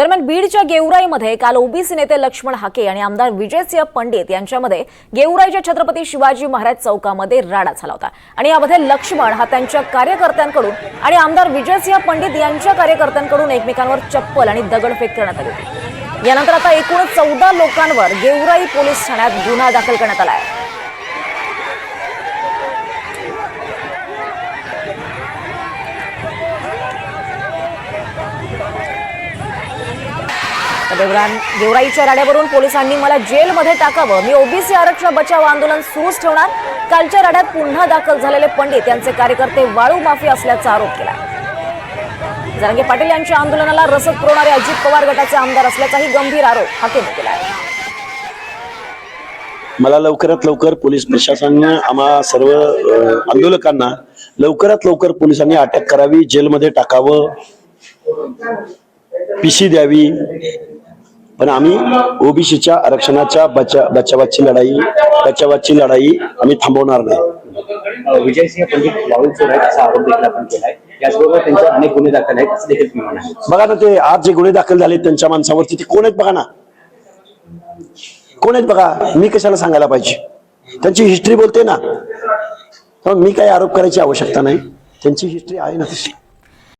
दरम्यान बीडच्या गेवराईमध्ये काल ओबीसी नेते लक्ष्मण हाके आणि आमदार विजयसिंह पंडित यांच्यामध्ये गेवराईच्या छत्रपती शिवाजी महाराज चौकामध्ये राडा झाला होता. आणि यामध्ये लक्ष्मण हा त्यांच्या कार्यकर्त्यांकडून आणि आमदार विजयसिंह पंडित यांच्या कार्यकर्त्यांकडून एकमेकांवर चप्पल आणि दगडफेक करण्यात आली होती. यानंतर आता एकूण चौदा लोकांवर गेवराई पोलीस ठाण्यात गुन्हा दाखल करण्यात आला आहे. तर देवरान गेवराईच्या राड्यावरून पोलिसांनी मला जेलमध्ये टाकावं. मी ओबीसी आरक्षण बचाव आंदोलन सुरूच ठेवणार. कालच्या राड्यात पुन्हा दाखल झालेले पंडित यांचे कार्यकर्ते वाळू माफी असल्याचा आरोप केला. जरांगे पाटील यांच्या आंदोलनाला रसद पुरवणारे अजित पवार गटाचे आमदार असल्याचाही गंभीर आरोप हाकेने केला आहे. मला लवकरात लवकर पोलीस प्रशासनाने आम्हा सर्व आंदोलकांना लवकरात लवकर पोलिसांनी अटक करावी जेलमध्ये टाकावं पिशी द्यावी. पण आम्ही ओबीसीच्या आरक्षणाच्या बचा बचावाची लढाई बचावाची लढाई आम्ही थांबवणार नाही. विजयसिंह पंडित वाळू चोर आहेत असा आरोप देखील आपण केलाय. याचबरोबर त्यांच्यावर अनेक गुन्हे दाखल आहेत असं देखील तुम्ही म्हणाले बघा ना ते आज जे गुन्हे दाखल झाले त्यांच्या माणसावरती ते कोण आहेत बघा ना? कोण आहेत बघा? मी कशाला सांगायला पाहिजे? त्यांची हिस्ट्री बोलते ना. मी काही आरोप करायची आवश्यकता नाही. त्यांची हिस्ट्री आहे ना तशी.